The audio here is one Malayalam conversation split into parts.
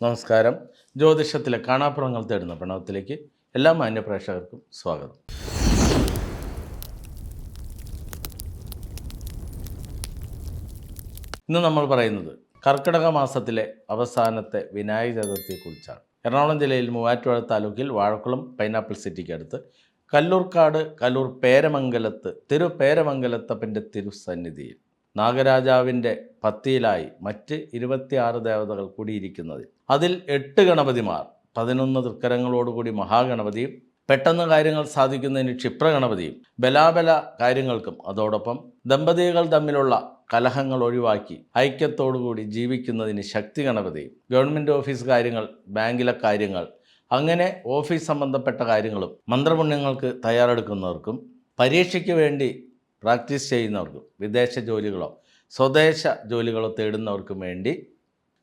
നമസ്കാരം. ജ്യോതിഷത്തിലെ കാണാപ്പുറങ്ങൾ തേടുന്ന പ്രണവത്തിലേക്ക് എല്ലാ മാന്യ പ്രേക്ഷകർക്കും സ്വാഗതം. ഇന്ന് നമ്മൾ പറയുന്നത് കർക്കിടക മാസത്തിലെ അവസാനത്തെ വിനായക ചതുർത്ഥിയെക്കുറിച്ചാണ്. എറണാകുളം ജില്ലയിൽ മൂവാറ്റുപുഴ താലൂക്കിൽ വാഴക്കുളം പൈനാപ്പിൾ സിറ്റിക്ക് അടുത്ത് കല്ലൂർക്കാട് കല്ലൂർ പേരമംഗലത്ത് തിരു പേരമംഗലത്തപ്പന്റെ തിരുസന്നിധിയിൽ നാഗരാജാവിന്റെ പത്തിയിലായി മറ്റ് ഇരുപത്തിയാറ് ദേവതകൾ കൂടിയിരിക്കുന്നത് അതിൽ എട്ട് ഗണപതിമാർ പതിനൊന്ന് തൃക്കരങ്ങളോടുകൂടി മഹാഗണപതിയും പെട്ടെന്ന് കാര്യങ്ങൾ സാധിക്കുന്നതിന് ക്ഷിപ്രഗണപതിയും ബലാബല കാര്യങ്ങൾക്കും അതോടൊപ്പം ദമ്പതികൾ തമ്മിലുള്ള കലഹങ്ങൾ ഒഴിവാക്കി ഐക്യത്തോടുകൂടി ജീവിക്കുന്നതിന് ശക്തി ഗണപതിയും ഗവൺമെന്റ് ഓഫീസ് കാര്യങ്ങൾ ബാങ്കിലെ കാര്യങ്ങൾ അങ്ങനെ ഓഫീസ് സംബന്ധപ്പെട്ട കാര്യങ്ങളും മന്ത്രപുണ്യങ്ങൾക്ക് തയ്യാറെടുക്കുന്നവർക്കും പരീക്ഷയ്ക്ക് വേണ്ടി പ്രാക്ടീസ് ചെയ്യുന്നവർക്കും വിദേശ ജോലികളോ സ്വദേശ ജോലികളോ തേടുന്നവർക്കും വേണ്ടി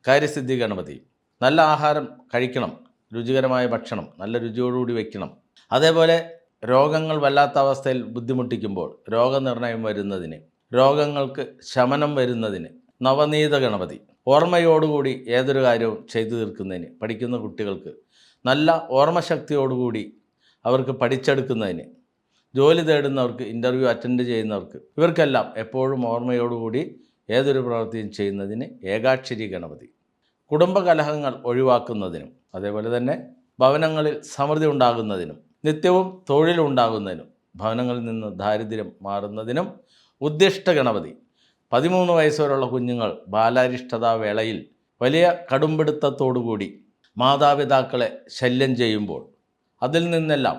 കാര്യസിദ്ധി ഗണപതി നല്ല ആഹാരം കഴിക്കണം രുചികരമായ ഭക്ഷണം നല്ല രുചിയോടുകൂടി വയ്ക്കണം അതേപോലെ രോഗങ്ങൾ വല്ലാത്ത അവസ്ഥയിൽ ബുദ്ധിമുട്ടിക്കുമ്പോൾ രോഗനിർണയം വരുന്നതിന് രോഗങ്ങൾക്ക് ശമനം വരുന്നതിന് നവനീത ഗണപതി ഓർമ്മയോടുകൂടി ഏതൊരു കാര്യവും ചെയ്തു തീർക്കുന്നതിന് പഠിക്കുന്ന കുട്ടികൾക്ക് നല്ല ഓർമ്മശക്തിയോടുകൂടി അവർക്ക് പഠിച്ചെടുക്കുന്നതിന് ജോലി തേടുന്നവർക്ക് ഇന്റർവ്യൂ അറ്റൻഡ് ചെയ്യുന്നവർക്ക് ഇവർക്കെല്ലാം എപ്പോഴും ഓർമ്മയോടുകൂടി ഏതൊരു പ്രവൃത്തിയും ചെയ്യുന്നതിന് ഏകാക്ഷരി ഗണപതി. കുടുംബകലഹങ്ങൾ ഒഴിവാക്കുന്നതിനും അതേപോലെ തന്നെ ഭവനങ്ങളിൽ സമൃദ്ധി ഉണ്ടാകുന്നതിനും നിത്യവും തൊഴിലുണ്ടാകുന്നതിനും ഭവനങ്ങളിൽ നിന്ന് ദാരിദ്ര്യം മാറുന്നതിനും ഉദ്ദിഷ്ട ഗണപതി. പതിമൂന്ന് വയസ്സുവരെയുള്ള കുഞ്ഞുങ്ങൾ ബാലാരിഷ്ടതാ വേളയിൽ വലിയ കടുംപിടുത്തത്തോടുകൂടി മാതാപിതാക്കളെ ശല്യം ചെയ്യുമ്പോൾ അതിൽ നിന്നെല്ലാം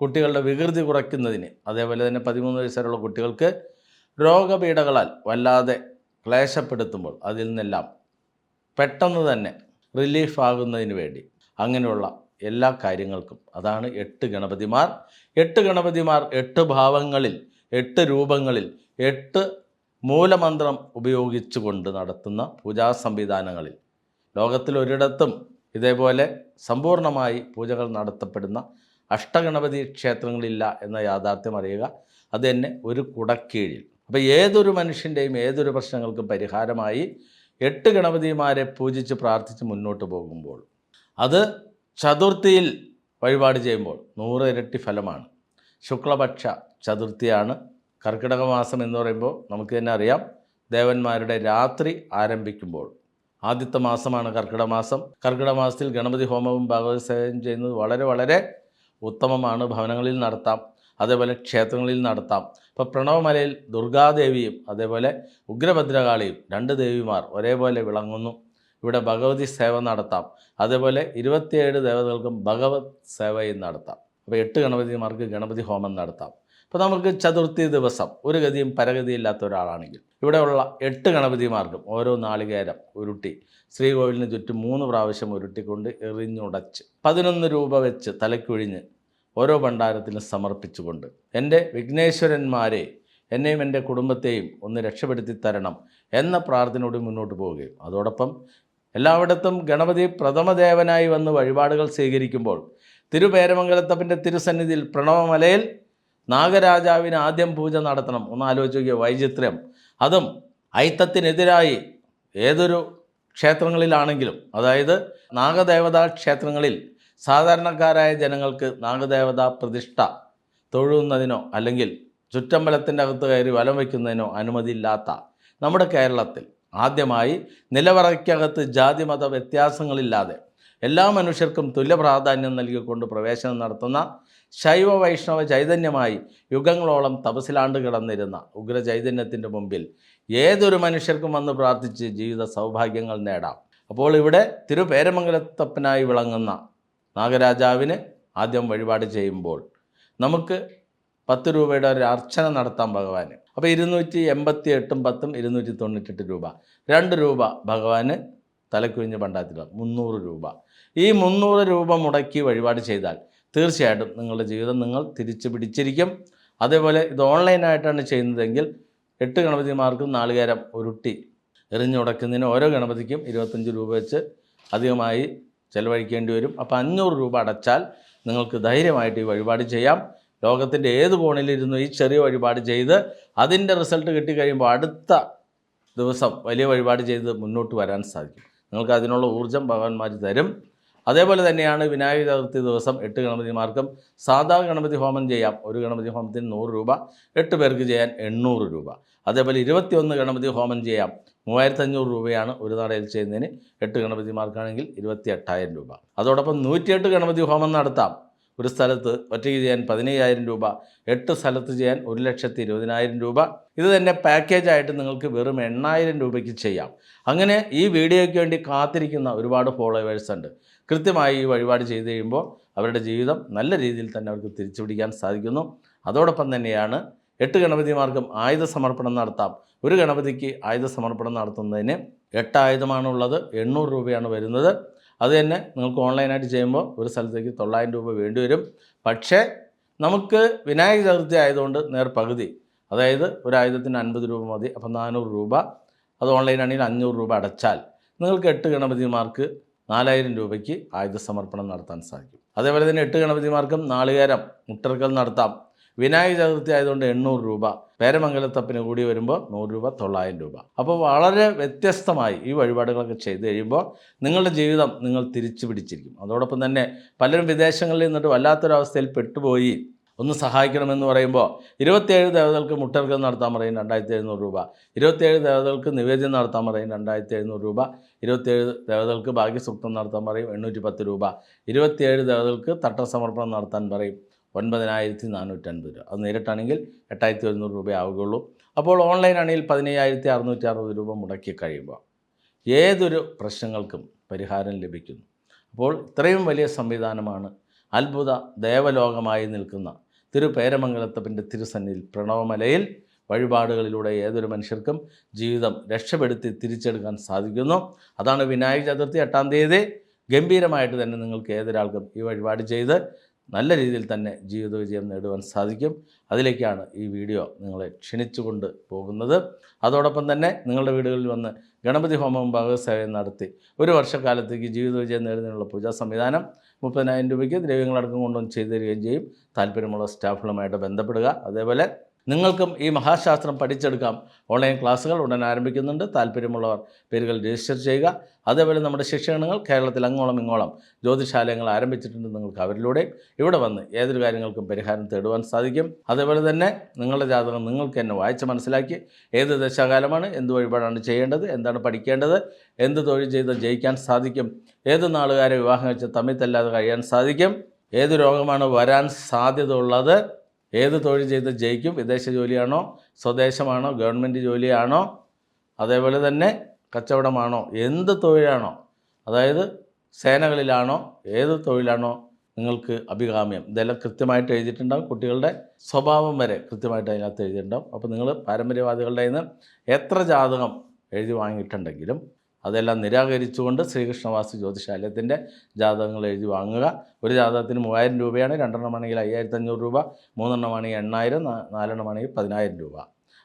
കുട്ടികളുടെ വികൃതി കുറയ്ക്കുന്നതിന് അതേപോലെ തന്നെ പതിമൂന്ന് വയസ്സുവരെയുള്ള കുട്ടികൾക്ക് രോഗപീഠകളാൽ വല്ലാതെ ക്ലേശപ്പെടുത്തുമ്പോൾ അതിൽ നിന്നെല്ലാം പെട്ടെന്ന് തന്നെ റിലീഫ് ആകുന്നതിന് വേണ്ടി അങ്ങനെയുള്ള എല്ലാ കാര്യങ്ങൾക്കും അതാണ് എട്ട് ഗണപതിമാർ. എട്ട് ഗണപതിമാർ എട്ട് ഭാവങ്ങളിൽ എട്ട് രൂപങ്ങളിൽ എട്ട് മൂലമന്ത്രം ഉപയോഗിച്ചുകൊണ്ട് നടത്തുന്ന പൂജാ സംവിധാനങ്ങളിൽ. ലോകത്തിൽ ഒരിടത്തും ഇതേപോലെ സമ്പൂർണമായി പൂജകൾ നടത്തപ്പെടുന്ന അഷ്ടഗണപതി ക്ഷേത്രങ്ങളില്ല എന്ന യാഥാർത്ഥ്യം അറിയുക അത് തന്നെ ഒരു കുടക്കീഴിൽ. അപ്പോൾ ഏതൊരു മനുഷ്യന്റെയും ഏതൊരു പ്രശ്നങ്ങൾക്കും പരിഹാരമായി എട്ട് ഗണപതിമാരെ പൂജിച്ച് പ്രാർത്ഥിച്ച് മുന്നോട്ട് പോകുമ്പോൾ അത് ചതുർത്ഥിയിൽ വഴിപാട് ചെയ്യുമ്പോൾ നൂറ് ഇരട്ടി ഫലമാണ്. ശുക്ലപക്ഷ ചതുർത്ഥിയാണ്. കർക്കിടക മാസം എന്ന് പറയുമ്പോൾ നമുക്ക് തന്നെ അറിയാം ദേവന്മാരുടെ രാത്രി ആരംഭിക്കുമ്പോൾ. ആദ്യത്തെ മാസമാണ് കർക്കിടക മാസം. കർക്കിടക മാസത്തിൽ ഗണപതി ഹോമവും ഭാഗവത സേവനം ചെയ്യുന്നത് വളരെ വളരെ ഉത്തമമാണ്. ഭവനങ്ങളിൽ നടത്താം. അതേപോലെ ക്ഷേത്രങ്ങളിൽ നടത്താം. ഇപ്പോൾ പ്രണവമലയിൽ ദുർഗാദേവിയും അതേപോലെ ഉഗ്രഭദ്രകാളിയും രണ്ട് ദേവിമാർ ഒരേപോലെ വിളങ്ങുന്നു. ഇവിടെ ഭഗവതി സേവ നടത്താം. അതേപോലെ ഇരുപത്തിയേഴ് ദേവതകൾക്കും ഭഗവത് സേവയും നടത്താം. അപ്പോൾ എട്ട് ഗണപതിമാർക്ക് ഗണപതി ഹോമം നടത്താം. അപ്പോൾ നമുക്ക് ചതുർത്ഥി ദിവസം ഒരു ഗതിയും പരഗതിയില്ലാത്ത ഒരാളാണെങ്കിൽ ഇവിടെയുള്ള എട്ട് ഗണപതിമാർക്കും ഓരോ നാളികേരം ഉരുട്ടി ശ്രീകോവിലിന് ചുറ്റും മൂന്ന് പ്രാവശ്യം ഉരുട്ടിക്കൊണ്ട് എറിഞ്ഞുടച്ച് പതിനൊന്ന് രൂപ വെച്ച് തലക്കൊഴിഞ്ഞ് ഓരോ ഭണ്ഡാരത്തിലും സമർപ്പിച്ചുകൊണ്ട് എന്റെ വിഘ്നേശ്വരന്മാരെ എന്നെയും എന്റെ കുടുംബത്തെയും ഒന്ന് രക്ഷപ്പെടുത്തി തരണം എന്ന പ്രാർത്ഥനയോട് മുന്നോട്ട് പോവുകയും. അതോടൊപ്പം എല്ലായിടത്തും ഗണപതി പ്രഥമദേവനായി വന്ന് വഴിപാടുകൾ സ്വീകരിക്കുമ്പോൾ തിരുപേരമംഗലത്തപ്പന്റെ തിരുസന്നിധിയിൽ പ്രണവമലയിൽ നാഗരാജാവിന് ആദ്യം പൂജ നടത്തണം. ഒന്ന് ആലോചിച്ച് നോക്കിയ വൈചിത്രം അതും ഐത്തത്തിനെതിരായി ഏതൊരു ക്ഷേത്രങ്ങളിലാണെങ്കിലും അതായത് നാഗദേവതാ ക്ഷേത്രങ്ങളിൽ സാധാരണക്കാരായ ജനങ്ങൾക്ക് നാഗദേവതാ പ്രതിഷ്ഠ തൊഴുന്നതിനോ അല്ലെങ്കിൽ ചുറ്റമ്പലത്തിന്റെ അകത്ത് കയറി വലം വയ്ക്കുന്നതിനോ അനുമതിയില്ലാത്ത നമ്മുടെ കേരളത്തിൽ ആദ്യമായി നിലവറയ്ക്കകത്ത് ജാതിമത വ്യത്യാസങ്ങളില്ലാതെ എല്ലാ മനുഷ്യർക്കും തുല്യ പ്രാധാന്യം നൽകിക്കൊണ്ട് പ്രവേശനം നടത്തുന്ന ശൈവ വൈഷ്ണവ ചൈതന്യമായി യുഗങ്ങളോളം തപസിലാണ്ട് കിടന്നിരുന്ന ഉഗ്ര ചൈതന്യത്തിന്റെ മുമ്പിൽ ഏതൊരു മനുഷ്യർക്കും വന്ന് പ്രാർത്ഥിച്ച് ജീവിത സൗഭാഗ്യങ്ങൾ നേടാം. അപ്പോൾ ഇവിടെ തിരുപേരമംഗലത്തപ്പനായി വിളങ്ങുന്ന നാഗരാജാവിന് ആദ്യം വഴിപാട് ചെയ്യുമ്പോൾ നമുക്ക് പത്ത് രൂപയുടെ ഒരു അർച്ചന നടത്താം ഭഗവാന്. അപ്പോൾ ഇരുന്നൂറ്റി എൺപത്തി എട്ടും പത്തും ഇരുന്നൂറ്റി തൊണ്ണൂറ്റെട്ട് രൂപ. രണ്ട് രൂപ ഭഗവാന് തലക്കുഴിഞ്ഞ് പണ്ടാത്തില്ല മുന്നൂറ് രൂപ. ഈ മുന്നൂറ് രൂപ മുടക്കി വഴിപാട് ചെയ്താൽ തീർച്ചയായിട്ടും നിങ്ങളുടെ ജീവിതം നിങ്ങൾ തിരിച്ചു പിടിച്ചിരിക്കും. അതേപോലെ ഇത് ഓൺലൈനായിട്ടാണ് ചെയ്യുന്നതെങ്കിൽ എട്ട് ഗണപതിമാർക്കും നാളികേരം ഉരുട്ടി എറിഞ്ഞുടക്കുന്നതിന് ഓരോ ഗണപതിക്കും ഇരുപത്തഞ്ച് രൂപ വെച്ച് അധികമായി ചിലവഴിക്കേണ്ടി വരും. അപ്പോൾ അഞ്ഞൂറ് രൂപ അടച്ചാൽ നിങ്ങൾക്ക് ധൈര്യമായിട്ട് ഈ വഴിപാട് ചെയ്യാം. ലോകത്തിന്റെ ഏത് കോണിലിരുന്നു ഈ ചെറിയ വഴിപാട് ചെയ്ത് അതിന്റെ റിസൾട്ട് കിട്ടിക്കഴിയുമ്പോൾ അടുത്ത ദിവസം വലിയ വഴിപാട് ചെയ്ത് മുന്നോട്ട് വരാൻ സാധിക്കും. നിങ്ങൾക്ക് അതിനുള്ള ഊർജം ഭഗവാന്മാർ തരും. അതേപോലെ തന്നെയാണ് വിനായക ചതുർത്ഥി ദിവസം എട്ട് ഗണപതിമാർക്കും സാധാ ഗണപതി ഹോമം ചെയ്യാം. ഒരു ഗണപതി ഹോമത്തിന് നൂറ് രൂപ എട്ട് പേർക്ക് ചെയ്യാൻ എണ്ണൂറ് രൂപ. അതേപോലെ ഇരുപത്തിയൊന്ന് ഗണപതി ഹോമം ചെയ്യാം. മൂവായിരത്തി അഞ്ഞൂറ് രൂപയാണ് ഒരു നടയിൽ ചെയ്യുന്നതിന് എട്ട് ഗണപതിമാർക്കാണെങ്കിൽ ഇരുപത്തി എട്ടായിരം രൂപ. അതോടൊപ്പം നൂറ്റിയെട്ട് ഗണപതി ഹോമം നടത്താം. ഒരു സ്ഥലത്ത് ഒറ്റയ്ക്ക് ചെയ്യാൻ പതിനയ്യായിരം രൂപ എട്ട് സ്ഥലത്ത് ചെയ്യാൻ ഒരു ലക്ഷത്തി ഇരുപതിനായിരം രൂപ. ഇത് തന്നെ പാക്കേജായിട്ട് നിങ്ങൾക്ക് വെറും എണ്ണായിരം രൂപയ്ക്ക് ചെയ്യാം. അങ്ങനെ ഈ വീഡിയോയ്ക്ക് വേണ്ടി കാത്തിരിക്കുന്ന ഒരുപാട് ഫോളോവേഴ്സ് ഉണ്ട്. കൃത്യമായി ഈ വഴിപാട് ചെയ്ത് കഴിയുമ്പോൾ അവരുടെ ജീവിതം നല്ല രീതിയിൽ തന്നെ അവർക്ക് തിരിച്ചു പിടിക്കാൻ സാധിക്കുന്നു. അതോടൊപ്പം തന്നെയാണ് എട്ട് ഗണപതിമാർക്കും ആയുധ സമർപ്പണം നടത്താം. ഒരു ഗണപതിക്ക് ആയുധ സമർപ്പണം നടത്തുന്നതിന് എട്ട് ആയുധമാണുള്ളത്. എണ്ണൂറ് രൂപയാണ് വരുന്നത്. അത് തന്നെ നിങ്ങൾക്ക് ഓൺലൈനായിട്ട് ചെയ്യുമ്പോൾ ഒരു സ്ഥലത്തേക്ക് തൊള്ളായിരം രൂപ വേണ്ടി വരും. പക്ഷേ നമുക്ക് വിനായക ചതുർത്ഥി ആയതുകൊണ്ട് നേർ പകുതി. അതായത് ഒരു ആയുധത്തിന് അൻപത് രൂപ മതി അപ്പം നാനൂറ് രൂപ. അത് ഓൺലൈനാണെങ്കിൽ അഞ്ഞൂറ് രൂപ അടച്ചാൽ നിങ്ങൾക്ക് എട്ട് ഗണപതിമാർക്ക് നാലായിരം രൂപയ്ക്ക് ആയുധ സമർപ്പണം നടത്താൻ സാധിക്കും. അതേപോലെ തന്നെ എട്ട് ഗണപതിമാർക്കും നാളികേരം മുട്ടർക്കൽ നടത്താം. വിനായക ചതുർത്ഥി ആയതുകൊണ്ട് എണ്ണൂറ് രൂപ പേരമംഗലത്തപ്പിന് കൂടി വരുമ്പോൾ നൂറ് രൂപ തൊള്ളായിരം രൂപ. അപ്പോൾ വളരെ വ്യത്യസ്തമായി ഈ വഴിപാടുകളൊക്കെ ചെയ്ത് കഴിയുമ്പോൾ നിങ്ങളുടെ ജീവിതം നിങ്ങൾ തിരിച്ചു പിടിച്ചിരിക്കും. അതോടൊപ്പം തന്നെ പലരും വിദേശങ്ങളിൽ നിന്നിട്ട് വല്ലാത്തൊരവസ്ഥയിൽ പെട്ടുപോയി ഒന്ന് സഹായിക്കണമെന്ന് പറയുമ്പോൾ ഇരുപത്തിയേഴ് ദേവതകൾക്ക് മുട്ടർക്കം നടത്താൻ പറയും രണ്ടായിരത്തി എഴുന്നൂറ് രൂപ. ഇരുപത്തിയേഴ് ദേവതകൾക്ക് നിവേദ്യം നടത്താൻ പറയും രണ്ടായിരത്തി എഴുന്നൂറ് രൂപ. ഇരുപത്തിയേഴ് ദേവതകൾക്ക് ഭാഗ്യസൂക്തം നടത്താൻ പറയും എണ്ണൂറ്റി പത്ത് രൂപ. ഇരുപത്തിയേഴ് ദേവതകൾക്ക് തട്ടസമർപ്പണം നടത്താൻ പറയും ഒൻപതിനായിരത്തി നാനൂറ്റൻപത് രൂപ. അത് നേരിട്ടാണെങ്കിൽ എട്ടായിരത്തി ഒരുന്നൂറ് രൂപ ആവുകയുള്ളൂ. അപ്പോൾ ഓൺലൈൻ ആണെങ്കിൽ പതിനയ്യായിരത്തി അറുന്നൂറ്റി അറുപത് രൂപ മുടക്കി കഴിയുമ്പോൾ ഏതൊരു പ്രശ്നങ്ങൾക്കും പരിഹാരം ലഭിക്കുന്നു. അപ്പോൾ ഇത്രയും വലിയ സംവിധാനമാണ് അത്ഭുത ദേവലോകമായി നിൽക്കുന്ന തിരുപേരമംഗലത്തപ്പന്റെ തിരുസന്നിധി പ്രണവമലയിൽ വഴിപാടുകളിലൂടെ ഏതൊരു മനുഷ്യർക്കും ജീവിതം രക്ഷപ്പെടുത്തി തിരിച്ചെടുക്കാൻ സാധിക്കുന്നു. അതാണ് വിനായക ചതുർത്ഥി എട്ടാം തീയതി. ഗംഭീരമായിട്ട് തന്നെ നിങ്ങൾക്ക് ഏതൊരാൾക്കും ഈ വഴിപാട് ചെയ്ത് നല്ല രീതിയിൽ തന്നെ ജീവിത വിജയം നേടുവാൻ സാധിക്കും. അതിലേക്കാണ് ഈ വീഡിയോ നിങ്ങളെ ക്ഷണിച്ചുകൊണ്ട് പോകുന്നത്. അതോടൊപ്പം തന്നെ നിങ്ങളുടെ വീടുകളിൽ വന്ന് ഗണപതി ഹോമവും ഭാഗസേവയും നടത്തി ഒരു വർഷക്കാലത്തേക്ക് ജീവിത വിജയം നേടുന്നതിനുള്ള പൂജാ സംവിധാനം മുപ്പതിനായിരം രൂപയ്ക്ക് ദ്രവ്യങ്ങളടക്കം കൊണ്ടുവന്ന് ചെയ്തു തരികയും ചെയ്യും. താല്പര്യമുള്ള സ്റ്റാഫുകളുമായിട്ട് ബന്ധപ്പെടുക. അതേപോലെ നിങ്ങൾക്കും ഈ മഹാശാസ്ത്രം പഠിച്ചെടുക്കാം. ഓൺലൈൻ ക്ലാസ്സുകൾ ഉടൻ ആരംഭിക്കുന്നുണ്ട്. താല്പര്യമുള്ളവർ പേരുകൾ രജിസ്റ്റർ ചെയ്യുക. അതേപോലെ നമ്മുടെ ശിക്ഷണങ്ങൾ കേരളത്തിൽ അങ്ങോളം ഇങ്ങോളം ജ്യോതിശാലയങ്ങൾ ആരംഭിച്ചിട്ടുണ്ട് നിങ്ങൾക്ക് അവരിലൂടെ. ഇവിടെ വന്ന് ഏതൊരു കാര്യങ്ങൾക്കും പരിഹാരം തേടുവാൻ സാധിക്കും. അതേപോലെ തന്നെ നിങ്ങളുടെ ജാതകം നിങ്ങൾക്ക് തന്നെ വായിച്ച് മനസ്സിലാക്കി ഏത് ദശാകാലമാണ് എന്ത് വഴിപാടാണ് ചെയ്യേണ്ടത് എന്താണ് പഠിക്കേണ്ടത് എന്ത് തൊഴിൽ ചെയ്ത് ജയിക്കാൻ സാധിക്കും ഏത് നാളുകാരെ വിവാഹം കഴിച്ച് തമ്മിൽ തല്ലാതെ കഴിയാൻ സാധിക്കും ഏത് രോഗമാണ് വരാൻ സാധ്യത ഉള്ളത് ഏത് തൊഴിൽ ചെയ്ത് ജയിക്കും? വിദേശ ജോലിയാണോ? സ്വദേശമാണോ? ഗവൺമെന്റ് ജോലിയാണോ? അതേപോലെ തന്നെ കച്ചവടമാണോ? എന്ത് തൊഴിലാണോ? അതായത് സേനകളിലാണോ? ഏത് തൊഴിലാണോ? നിങ്ങൾക്ക് അഭികാമ്യം. ഇതെല്ലാം കൃത്യമായിട്ട് എഴുതിയിട്ടുണ്ടാവും. കുട്ടികളുടെ സ്വഭാവം വരെ കൃത്യമായിട്ട് അതിനകത്ത് എഴുതിയിട്ടുണ്ടാവും. അപ്പോൾ നിങ്ങൾ പാരമ്പര്യവാദികളുടെ നിന്ന് എത്ര ജാതകം എഴുതി വാങ്ങിയിട്ടുണ്ടെങ്കിലും അതെല്ലാം നിരാകരിച്ചുകൊണ്ട് ശ്രീകൃഷ്ണവാസി ജ്യോതിശാലയത്തിന്റെ ജാതകങ്ങൾ എഴുതി വാങ്ങുക. ഒരു ജാതകത്തിന് മൂവായിരം രൂപയാണ് രണ്ടെണ്ണമാണെങ്കിൽ അയ്യായിരത്തി അഞ്ഞൂറ് രൂപ മൂന്നെണ്ണമാണെങ്കിൽ എണ്ണായിരം നാലെണ്ണം നാലെണ്ണമാണെങ്കിൽ പതിനായിരം രൂപ.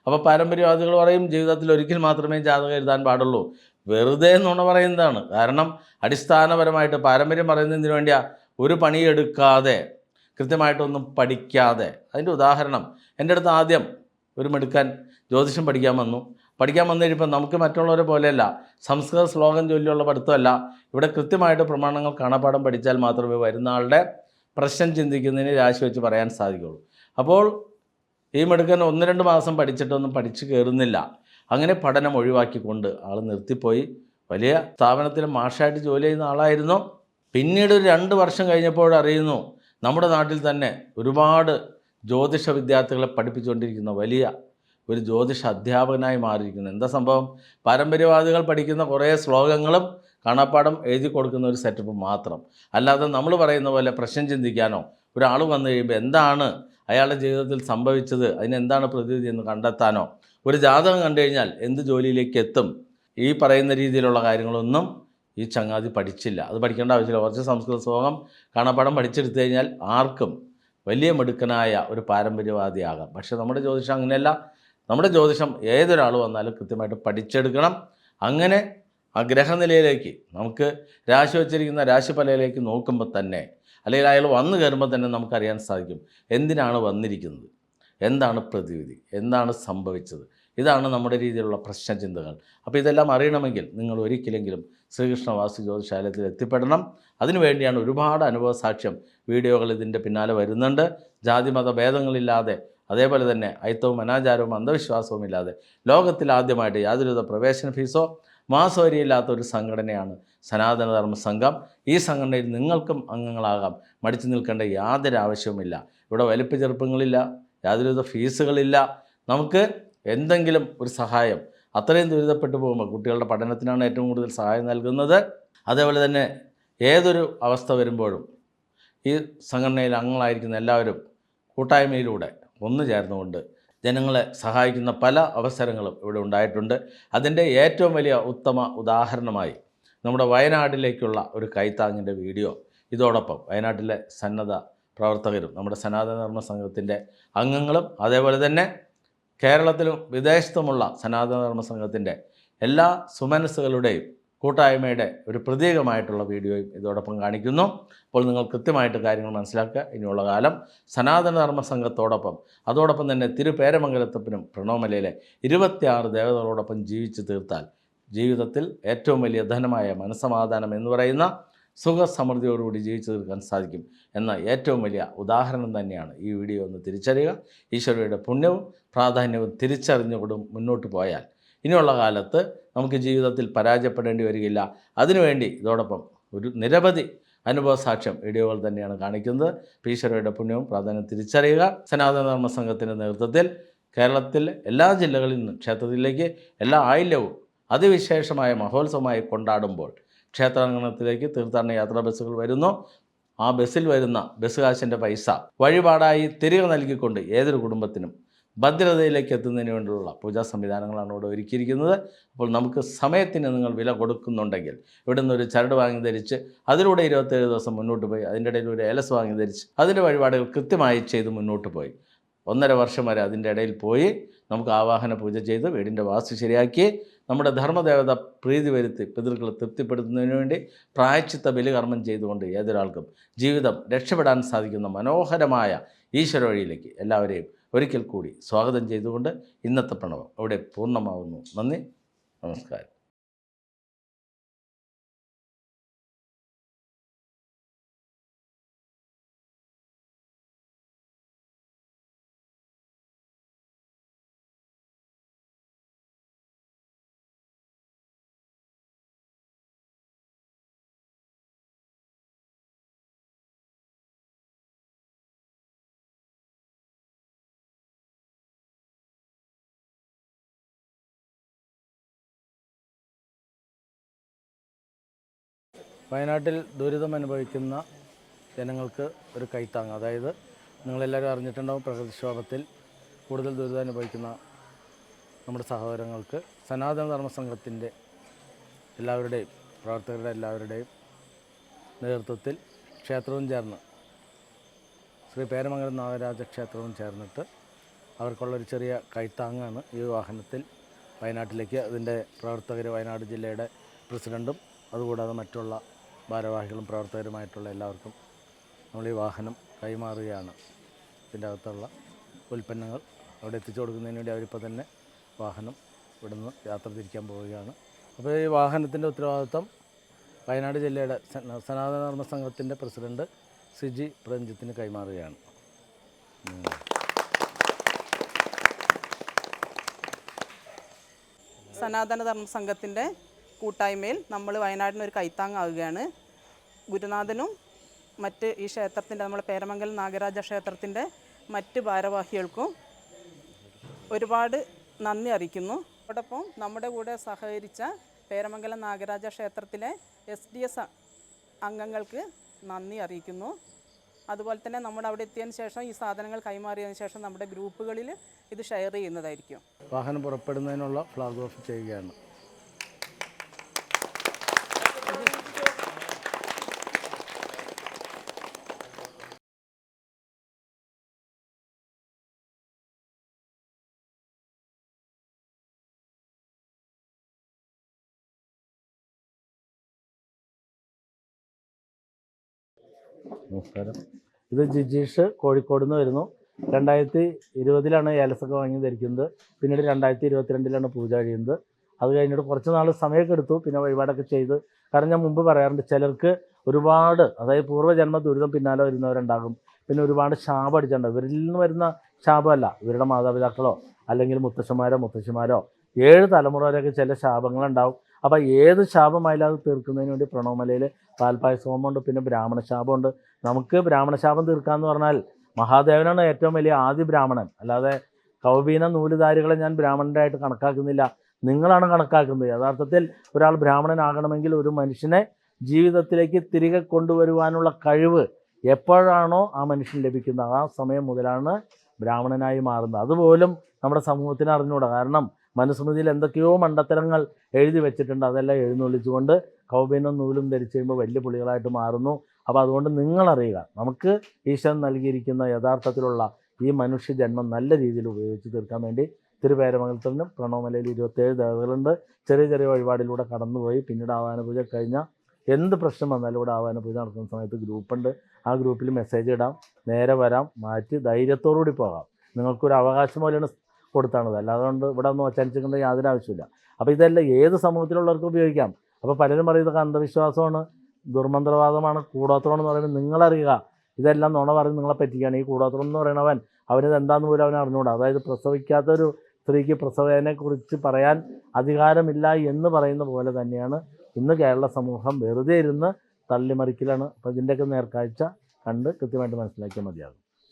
അപ്പോൾ പാരമ്പര്യവാദികൾ പറയും ജീവിതത്തിൽ ഒരിക്കൽ മാത്രമേ ജാതകം എഴുതാൻ പാടുള്ളൂ. വെറുതെ നുണ പറയുന്നതാണ്. കാരണം അടിസ്ഥാനപരമായിട്ട് പാരമ്പര്യം പറയുന്നതിന് വേണ്ടിയാ ഒരു പണിയെടുക്കാതെ കൃത്യമായിട്ടൊന്നും പഠിക്കാതെ. അതിന്റെ ഉദാഹരണം എന്റെ അടുത്ത് ആദ്യം ഒരു മെടുക്കാൻ ജ്യോതിഷം പഠിക്കാൻ വന്നു. പഠിക്കാൻ വന്നു കഴിയുമ്പോൾ നമുക്ക് മറ്റുള്ളവരെ പോലെയല്ല സംസ്കൃത ശ്ലോകം ചൊല്ലിയുള്ള പഠിത്തമല്ല. ഇവിടെ കൃത്യമായിട്ട് പ്രമാണങ്ങൾ കാണാപ്പാടം പഠിച്ചാൽ മാത്രമേ വരുന്ന ആളുടെ പ്രശ്നം ചിന്തിക്കുന്നതിന് രാശി വെച്ച് പറയാൻ സാധിക്കുള്ളൂ അപ്പോൾ ഈ മെടുക്കൻ ഒന്ന് രണ്ട് മാസം പഠിച്ചിട്ടൊന്നും പഠിച്ചു കയറുന്നില്ല. അങ്ങനെ പഠനം ഒഴിവാക്കിക്കൊണ്ട് ആൾ നിർത്തിപ്പോയി. വലിയ സ്ഥാപനത്തിൽ മാഷായിട്ട് ജോലി ചെയ്യുന്ന ആളായിരുന്നു. പിന്നീട് ഒരു രണ്ട് വർഷം കഴിഞ്ഞപ്പോൾ അറിയുന്നു നമ്മുടെ നാട്ടിൽ തന്നെ ഒരുപാട് ജ്യോതിഷ വിദ്യാർത്ഥികളെ പഠിപ്പിച്ചുകൊണ്ടിരിക്കുന്ന വലിയ ഒരു ജ്യോതിഷ അധ്യാപകനായി മാറിയിരിക്കുന്നത് എന്താ സംഭവം? പാരമ്പര്യവാദികൾ പഠിക്കുന്ന കുറേ ശ്ലോകങ്ങളും കാണാപ്പാടം എഴുതി കൊടുക്കുന്ന ഒരു സെറ്റപ്പ് മാത്രം. അല്ലാതെ നമ്മൾ പറയുന്ന പോലെ പ്രശ്നം ചിന്തിക്കാനോ ഒരാൾ വന്നു കഴിയുമ്പോൾ എന്താണ് അയാളുടെ ജീവിതത്തിൽ സംഭവിച്ചത് അതിനെന്താണ് പ്രതിവിധി എന്ന് കണ്ടെത്താനോ ഒരു ജാതകം കണ്ടു കഴിഞ്ഞാൽ എന്ത് ജോലിയിലേക്ക് എത്തും ഈ പറയുന്ന രീതിയിലുള്ള കാര്യങ്ങളൊന്നും ഈ ചങ്ങാതി പഠിച്ചില്ല. അത് പഠിക്കേണ്ട ആവശ്യമില്ല. കുറച്ച് സംസ്കൃത ശ്ലോകം കാണാപ്പാടം പഠിച്ചെടുത്തു കഴിഞ്ഞാൽ ആർക്കും വലിയ മിടുക്കനായ ഒരു പാരമ്പര്യവാദിയാകാം. പക്ഷേ നമ്മുടെ ജ്യോതിഷം അങ്ങനെയല്ല. നമ്മുടെ ജ്യോതിഷം ഏതൊരാൾ വന്നാലും കൃത്യമായിട്ട് പഠിച്ചെടുക്കണം. അങ്ങനെ ആ ഗ്രഹനിലയിലേക്ക് നമുക്ക് രാശി വച്ചിരിക്കുന്ന രാശിഫലയിലേക്ക് നോക്കുമ്പോൾ തന്നെ അല്ലെങ്കിൽ അയാൾ വന്നു കയറുമ്പോൾ തന്നെ നമുക്കറിയാൻ സാധിക്കും എന്തിനാണ് വന്നിരിക്കുന്നത് എന്താണ് പ്രതിവിധി എന്താണ് സംഭവിച്ചത് ഇതാണ് നമ്മുടെ രീതിയിലുള്ള പ്രശ്ന ചിന്തകൾ അപ്പോൾ ഇതെല്ലാം അറിയണമെങ്കിൽ നിങ്ങൾ ഒരിക്കലെങ്കിലും ശ്രീകൃഷ്ണ വാസു ജ്യോതിശാലയത്തിൽ എത്തിപ്പെടണം. അതിനുവേണ്ടിയാണ് ഒരുപാട് അനുഭവ സാക്ഷ്യം വീഡിയോകൾ ഇതിന്റെ പിന്നാലെ വരുന്നുണ്ട്. ജാതിമത ഭേദങ്ങളില്ലാതെ അതേപോലെ തന്നെ അയിത്തവും അനാചാരവും അന്ധവിശ്വാസവും ഇല്ലാതെ ലോകത്തിൽ ആദ്യമായിട്ട് യാതൊരുവിധ പ്രവേശന ഫീസോ മാസവരിയില്ലാത്ത ഒരു സംഘടനയാണ് സനാതനധർമ്മ സംഘം. ഈ സംഘടനയിൽ നിങ്ങൾക്കും അംഗങ്ങളാകാം. മടിച്ചു നിൽക്കേണ്ട യാതൊരു ആവശ്യവുമില്ല. ഇവിടെ വലിപ്പ ചെറുപ്പങ്ങളില്ല യാതൊരുവിധ ഫീസുകളില്ല. നമുക്ക് എന്തെങ്കിലും ഒരു സഹായം അത്രയും ദുരിതപ്പെട്ടു പോകുമ്പോൾ കുട്ടികളുടെ പഠനത്തിനാണ് ഏറ്റവും കൂടുതൽ സഹായം നൽകുന്നത്. അതേപോലെ തന്നെ ഏതൊരു അവസ്ഥ വരുമ്പോഴും ഈ സംഘടനയിൽ അംഗങ്ങളായിരിക്കുന്ന എല്ലാവരും കൂട്ടായ്മയിലൂടെ ഒന്നു ചേർന്നുകൊണ്ട് ജനങ്ങളെ സഹായിക്കുന്ന പല അവസരങ്ങളും ഇവിടെ ഉണ്ടായിട്ടുണ്ട്. അതിന്റെ ഏറ്റവും വലിയ ഉത്തമ ഉദാഹരണമായി നമ്മുടെ വയനാട്ടിലേക്കുള്ള ഒരു കൈത്താങ്ങിന്റെ വീഡിയോ. ഇതോടൊപ്പം വയനാട്ടിലെ സന്നദ്ധ പ്രവർത്തകരും നമ്മുടെ സനാതന ധർമ്മ സംഘത്തിന്റെ അംഗങ്ങളും അതേപോലെ തന്നെ കേരളത്തിലും വിദേശത്തുമുള്ള സനാതന ധർമ്മ സംഘത്തിന്റെ എല്ലാ സുമനസ്സുകളുടെയും കൂട്ടായ്മയുടെ ഒരു പ്രതീകമായിട്ടുള്ള വീഡിയോയും ഇതോടൊപ്പം കാണിക്കുന്നു. അപ്പോൾ നിങ്ങൾ കൃത്യമായിട്ട് കാര്യങ്ങൾ മനസ്സിലാക്കുക. ഇനിയുള്ള കാലം സനാതനധർമ്മ സംഘത്തോടൊപ്പം അതോടൊപ്പം തന്നെ തിരുപേരമംഗലത്തപ്പനും പ്രണവമലയിലെ ഇരുപത്തിയാറ് ദേവതകളോടൊപ്പം ജീവിച്ചു തീർത്താൽ ജീവിതത്തിൽ ഏറ്റവും വലിയ ധനമായ മനസ്സമാധാനം എന്ന് പറയുന്ന സുഖസമൃദ്ധിയോടുകൂടി ജീവിച്ചു തീർക്കാൻ സാധിക്കും എന്ന ഏറ്റവും വലിയ ഉദാഹരണം തന്നെയാണ് ഈ വീഡിയോ ഒന്ന് തിരിച്ചറിയുക. ഈശ്വരയുടെ പുണ്യവും പ്രാധാന്യവും തിരിച്ചറിഞ്ഞുകൊണ്ടും മുന്നോട്ട് പോയാൽ ഇനിയുള്ള കാലത്ത് നമുക്ക് ജീവിതത്തിൽ പരാജയപ്പെടേണ്ടി വരികയില്ല. അതിനുവേണ്ടി ഇതോടൊപ്പം ഒരു നിരവധി അനുഭവ സാക്ഷ്യം വീഡിയോകൾ തന്നെയാണ് കാണിക്കുന്നത്. ഈശ്വരയുടെ പുണ്യവും പ്രാധാന്യം തിരിച്ചറിയുക. സനാതന ധർമ്മ സംഘത്തിന്റെ നേതൃത്വത്തിൽ കേരളത്തിലെ എല്ലാ ജില്ലകളിൽ നിന്നും ക്ഷേത്രത്തിലേക്ക് എല്ലാ ആയില്യവും അതിവിശേഷമായ മഹോത്സവമായി കൊണ്ടാടുമ്പോൾ ക്ഷേത്രാങ്കണത്തിലേക്ക് തീർത്ഥാടന യാത്രാ ബസ്സുകൾ വരുന്നു. ആ ബസ്സിൽ വരുന്ന ബസ് കാശിന്റെ പൈസ വഴിപാടായി തിരികെ നൽകിക്കൊണ്ട് ഏതൊരു കുടുംബത്തിനും ഭദ്രതയിലേക്ക് എത്തുന്നതിന് വേണ്ടിയുള്ള പൂജാ സംവിധാനങ്ങളാണ് ഇവിടെ ഒരുക്കിയിരിക്കുന്നത്. അപ്പോൾ നമുക്ക് സമയത്തിന് നിങ്ങൾ വില കൊടുക്കുന്നുണ്ടെങ്കിൽ ഇവിടെ നിന്ന് ഒരു ചരട് വാങ്ങി ധരിച്ച് അതിലൂടെ ഇരുപത്തേഴ് ദിവസം മുന്നോട്ട് പോയി അതിന്റെ ഇടയിൽ ഒരു ഏലസ് വാങ്ങി ധരിച്ച് അതിന്റെ വഴിപാടുകൾ കൃത്യമായി ചെയ്ത് മുന്നോട്ട് പോയി. ഒന്നര വർഷം വരെ അതിന്റെ ഇടയിൽ പോയി നമുക്ക് ആവാഹന പൂജ ചെയ്ത് വീടിന്റെ വാസ്തു ശരിയാക്കി നമ്മുടെ ധർമ്മദേവത പ്രീതി വരുത്തി പിതൃക്കളെ തൃപ്തിപ്പെടുത്തുന്നതിന് വേണ്ടി പ്രായച്ചിത്ത ബലികർമ്മം ചെയ്തുകൊണ്ട് ഏതൊരാൾക്കും ജീവിതം രക്ഷപ്പെടാൻ സാധിക്കുന്ന മനോഹരമായ ഈശ്വര വഴിയിലേക്ക് എല്ലാവരെയും ഒരിക്കൽ കൂടി സ്വാഗതം ചെയ്തുകൊണ്ട് ഇന്നത്തെ പ്രണവം അവിടെ പൂർണമാവുന്നു. നന്ദി. നമസ്കാരം. വയനാട്ടിൽ ദുരിതം അനുഭവിക്കുന്ന ജനങ്ങൾക്ക് ഒരു കൈത്താങ് അതായത് നിങ്ങളെല്ലാവരും അറിഞ്ഞിട്ടുണ്ടാവും പ്രകൃതിക്ഷോഭത്തിൽ കൂടുതൽ ദുരിതം അനുഭവിക്കുന്ന നമ്മുടെ സഹോദരങ്ങൾക്ക് സനാതന ധർമ്മ സംഘത്തിന്റെ എല്ലാവരുടെയും പ്രവർത്തകരുടെ എല്ലാവരുടെയും നേതൃത്വത്തിൽ ക്ഷേത്രവും ചേർന്ന് ശ്രീ പേരമംഗലം നാഗരാജ ക്ഷേത്രവും ചേർന്നിട്ട് അവർക്കുള്ളൊരു ചെറിയ കൈത്താങ്ങാണ് ഈ വാഹനത്തിൽ വയനാട്ടിലേക്ക്. അതിന്റെ പ്രവർത്തകർ വയനാട് ജില്ലയുടെ പ്രസിഡന്റും അതുകൂടാതെ മറ്റുള്ള ഭാരവാഹികളും പ്രവർത്തകരുമായിട്ടുള്ള എല്ലാവർക്കും നമ്മൾ ഈ വാഹനം കൈമാറുകയാണ്. ഇതിന്റെ അകത്തുള്ള ഉൽപ്പന്നങ്ങൾ അവിടെ എത്തിച്ചു കൊടുക്കുന്നതിന് വേണ്ടി അവരിപ്പോൾ തന്നെ വാഹനം ഇവിടുന്ന് യാത്ര തിരിക്കാൻ പോവുകയാണ്. അപ്പോൾ ഈ വാഹനത്തിന്റെ ഉത്തരവാദിത്വം വയനാട് ജില്ലയുടെ സനാതനധർമ്മ സനാതന ധർമ്മ സംഘത്തിന്റെ പ്രസിഡന്റ് സിജി പ്രഞ്ജിത്തിന് കൈമാറുകയാണ്. സനാതനധർമ്മ സനാതന ധർമ്മ സംഘത്തിന്റെ കൂട്ടായ്മയിൽ നമ്മൾ വയനാടിന് ഒരു കൈത്താങ്ങാവുകയാണ് ഗുരുനാഥനും മറ്റ് ഈ ക്ഷേത്രത്തിന്റെ നമ്മുടെ പേരമംഗലം നാഗരാജ ക്ഷേത്രത്തിന്റെ മറ്റ് ഭാരവാഹികൾക്കും ഒരുപാട് നന്ദി അറിയിക്കുന്നു. അതോടൊപ്പം നമ്മുടെ കൂടെ സഹകരിച്ച പേരമംഗലം നാഗരാജ ക്ഷേത്രത്തിലെ എസ് ഡി എസ് അംഗങ്ങൾക്ക് നന്ദി അറിയിക്കുന്നു. അതുപോലെ തന്നെ നമ്മുടെ അവിടെ എത്തിയതിന് ശേഷം ഈ സാധനങ്ങൾ കൈമാറിയതിന് ശേഷം നമ്മുടെ ഗ്രൂപ്പുകളിൽ ഇത് ഷെയർ ചെയ്യുന്നതായിരിക്കും. വാഹനം പുറപ്പെടുന്നതിനുള്ള ഫ്ലാഗ് ഓഫ് ചെയ്യുകയാണ്. നമസ്കാരം. ഇത് ജിജീഷ് കോഴിക്കോട് നിന്ന് വരുന്നു. രണ്ടായിരത്തി ഇരുപതിലാണ് ഏലസൊക്കെ വാങ്ങി ധരിക്കുന്നത്. പിന്നീട് രണ്ടായിരത്തി ഇരുപത്തിരണ്ടിലാണ് പൂജ കഴിയുന്നത്. അത് കഴിഞ്ഞിട്ട് കുറച്ച് നാൾ സമയമൊക്കെ എടുത്തു. പിന്നെ വഴിപാടൊക്കെ ചെയ്ത്. കാരണം ഞാൻ മുമ്പ് പറയാറുണ്ട് ചിലർക്ക് ഒരുപാട് അതായത് പൂർവജന്മ ദുരിതം പിന്നാലെ വരുന്നവരുണ്ടാകും. പിന്നെ ഒരുപാട് ശാപം അടിച്ചിട്ടുണ്ട്. ഇവരിൽ നിന്ന് വരുന്ന ശാപമല്ല. ഇവരുടെ മാതാപിതാക്കളോ അല്ലെങ്കിൽ മുത്തശ്ശന്മാരോ മുത്തശ്ശിമാരോ ഏഴ് തലമുറ വരെയൊക്കെ ചില ശാപങ്ങളുണ്ടാവും. അപ്പോൾ ഏത് ശാപമായാലും അത് തീർക്കുന്നതിന് വേണ്ടി പ്രണവമലയിൽ പാൽപ്പായസ ഹോമമുണ്ട് പിന്നെ ബ്രാഹ്മണ ശാപമുണ്ട് നമുക്ക് ബ്രാഹ്മണ ശാപം തീർക്കാമെന്ന് പറഞ്ഞാൽ മഹാദേവനാണ് ഏറ്റവും വലിയ ആദ്യ ബ്രാഹ്മണൻ. അല്ലാതെ കൗബീന നൂലുധാരികളെ ഞാൻ ബ്രാഹ്മണരായിട്ട് കണക്കാക്കുന്നില്ല. നിങ്ങളാണ് കണക്കാക്കുന്നത്. യഥാർത്ഥത്തിൽ ഒരാൾ ബ്രാഹ്മണനാകണമെങ്കിൽ ഒരു മനുഷ്യനെ ജീവിതത്തിലേക്ക് തിരികെ കൊണ്ടുവരുവാനുള്ള കഴിവ് എപ്പോഴാണോ ആ മനുഷ്യൻ ലഭിക്കുന്നത്. ആ സമയം മുതലാണ് ബ്രാഹ്മണനായി മാറുന്നത്. അതുപോലും നമ്മുടെ സമൂഹത്തിന് അറിഞ്ഞുകൂടാ. കാരണം മനുസ്മൃതിയിൽ എന്തൊക്കെയോ മണ്ടത്തരങ്ങൾ എഴുതി വെച്ചിട്ടുണ്ട്. അതെല്ലാം എഴുന്നള്ളിച്ചുകൊണ്ട് കൗബീനും നൂലും ധരിച്ചു കഴിയുമ്പോൾ വലിയ പുളികളായിട്ട് മാറുന്നു. അപ്പോൾ അതുകൊണ്ട് നിങ്ങളറിയുക നമുക്ക് ഈശ്വരൻ നൽകിയിരിക്കുന്ന യഥാർത്ഥത്തിലുള്ള ഈ മനുഷ്യ ജന്മം നല്ല രീതിയിൽ ഉപയോഗിച്ച് തീർക്കാൻ വേണ്ടി തിരുപേരമംഗലത്തിനും പ്രണവമലയിൽ ഇരുപത്തേഴ് ദേവതകളുണ്ട്. ചെറിയ ചെറിയ വഴിപാടിലൂടെ കടന്നുപോയി. പിന്നീട് ആവാന പൂജ കഴിഞ്ഞാൽ എന്ത് പ്രശ്നം വന്നാലും ഇവിടെ ആവാന പൂജ നടക്കുന്ന സമയത്ത് ഗ്രൂപ്പുണ്ട്. ആ ഗ്രൂപ്പിൽ മെസ്സേജ് ഇടാം. നേരെ വരാം. മാറ്റി ധൈര്യത്തോടുകൂടി പോകാം. നിങ്ങൾക്കൊരു അവകാശം പോലെയാണ് കൊടുത്താണത്. അല്ലാതെ കൊണ്ട് ഇവിടെ ഒന്നും ഒച്ചനിച്ചിട്ടുണ്ട് യാതൊരു ആവശ്യമില്ല അപ്പോൾ ഇതെല്ലാം ഏത് സമൂഹത്തിലുള്ളവർക്കും ഉപയോഗിക്കാം. അപ്പോൾ പലരും പറയുന്നതൊക്കെ അന്ധവിശ്വാസമാണ് ദുർമന്ത്രവാദമാണ് കൂടോത്രമെന്ന് പറയുന്നത് നിങ്ങളറിയുക. ഇതെല്ലാം നുണ പറഞ്ഞ് നിങ്ങളെ പറ്റിക്കുകയാണ്. ഈ കൂടോത്രം എന്ന് പറയണവൻ അവനിത് എന്താന്ന് പോലും അവൻ അറിഞ്ഞുകൂടാ. അതായത് പ്രസവിക്കാത്തൊരു സ്ത്രീക്ക് പ്രസവേനെക്കുറിച്ച് പറയാൻ അധികാരമില്ല എന്ന് പറയുന്ന പോലെ തന്നെയാണ് ഇന്ന് കേരള സമൂഹം വെറുതെ ഇരുന്ന് തള്ളിമറിക്കലാണ്. അപ്പോൾ ഇതിന്റെയൊക്കെ നേർക്കാഴ്ച കണ്ട് കൃത്യമായിട്ട് മനസ്സിലാക്കിയാൽ മതിയാകും.